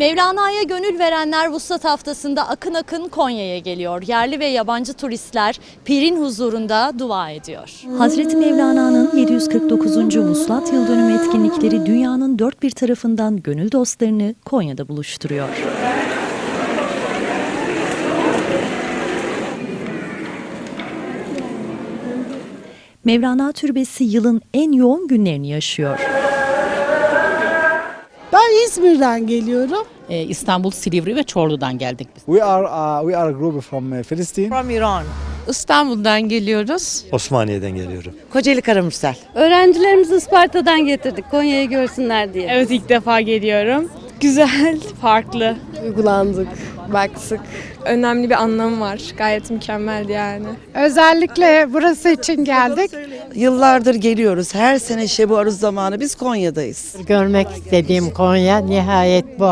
Mevlana'ya gönül verenler Vuslat haftasında akın akın Konya'ya geliyor. Yerli ve yabancı turistler pirin huzurunda dua ediyor. Hazreti Mevlana'nın 749. Vuslat yıl dönümü etkinlikleri dünyanın dört bir tarafından gönül dostlarını Konya'da buluşturuyor. Mevlana Türbesi yılın en yoğun günlerini yaşıyor. Ben İzmir'den geliyorum. Ee, İstanbul, Silivri ve Çorlu'dan geldik biz. We are uh, we are a group from uh, Palestine. From Iran. İstanbul'dan geliyoruz. Osmaniye'den geliyorum. Kocaeli Karamürsel. Öğrencilerimizi Isparta'dan getirdik Konya'yı görsünler diye. Evet ilk defa geliyorum. Güzel, farklı. Duygulandık, baktık. Önemli bir anlamı var. Gayet mükemmeldi yani. Özellikle burası için geldik. Yıllardır geliyoruz. Her sene Şebu Aruz zamanı biz Konya'dayız. Görmek istediğim Konya nihayet bu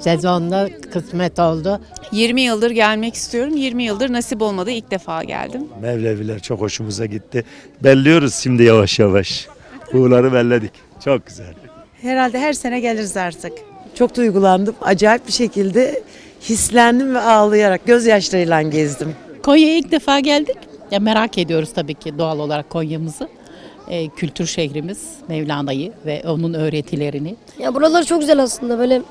sezonda kısmet oldu. 20 yıldır gelmek istiyorum. 20 yıldır nasip olmadı. İlk defa geldim. Mevleviler çok hoşumuza gitti. Belliyoruz şimdi yavaş yavaş. Buğuları belledik. Çok güzel. Herhalde her sene geliriz artık. Çok duygulandım. Acayip bir şekilde hislendim ve ağlayarak gözyaşlarıyla gezdim. Konya'ya ilk defa geldik. Ya merak ediyoruz tabii ki doğal olarak Konya'mızı. E, kültür şehrimiz Mevlana'yı ve onun öğretilerini. Ya buralar çok güzel aslında böyle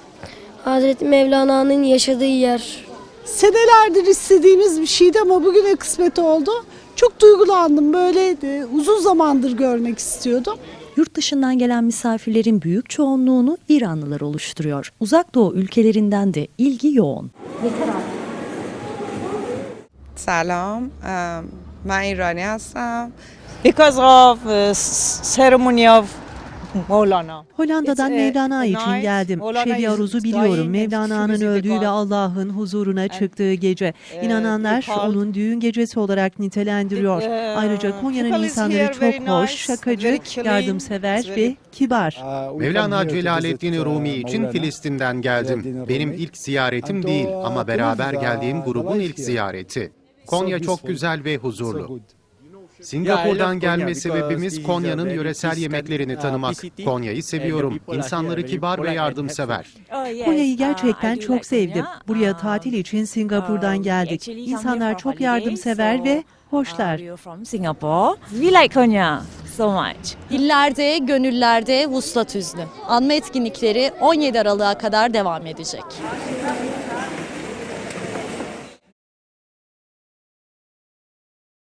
Hazreti Mevlana'nın yaşadığı yer. Senelerdir istediğimiz bir şeydi ama bugüne kısmet oldu. Çok duygulandım böyle de, uzun zamandır görmek istiyordum. Yurt dışından gelen misafirlerin büyük çoğunluğunu İranlılar oluşturuyor. Uzak Doğu ülkelerinden de ilgi yoğun. Yeter artık. Selam. Um... من ایرانی هستم Because of ceremony of Maulana. Hollanda'dan It's a Mevlana için night. geldim. Maulana Şebi is Aruz'u dying biliyorum. and Mevlana'nın she is öldüğü the ve god. Allah'ın huzuruna çıktığı gece. uh, İnananlar they call- onun düğün gecesi olarak nitelendiriyor. Uh, Ayrıca Konya'nın people is insanları here çok very hoş, nice, şakacı, very clean, yardımsever it's ve very- kibar. Uh, we come Mevlana here to Celaleddin visit, uh, Rumi için Maulana. Filistin'den geldim. Celaleddin Benim Rumi. ilk ziyaretim And, değil uh, ama to beraber live, uh, geldiğim the grubun life ilk here. ziyareti. So Konya çok güzel ve so huzurlu. Singapur'dan gelme sebebimiz Konya'nın yöresel yemeklerini tanımak. Konya'yı seviyorum. İnsanları kibar ve yardımsever. Konya'yı gerçekten çok sevdim. Buraya tatil için Singapur'dan geldik. İnsanlar çok yardımsever ve hoşlar. Dillerde, gönüllerde vuslat hüznü. Anma etkinlikleri 17 Aralık'a kadar devam edecek.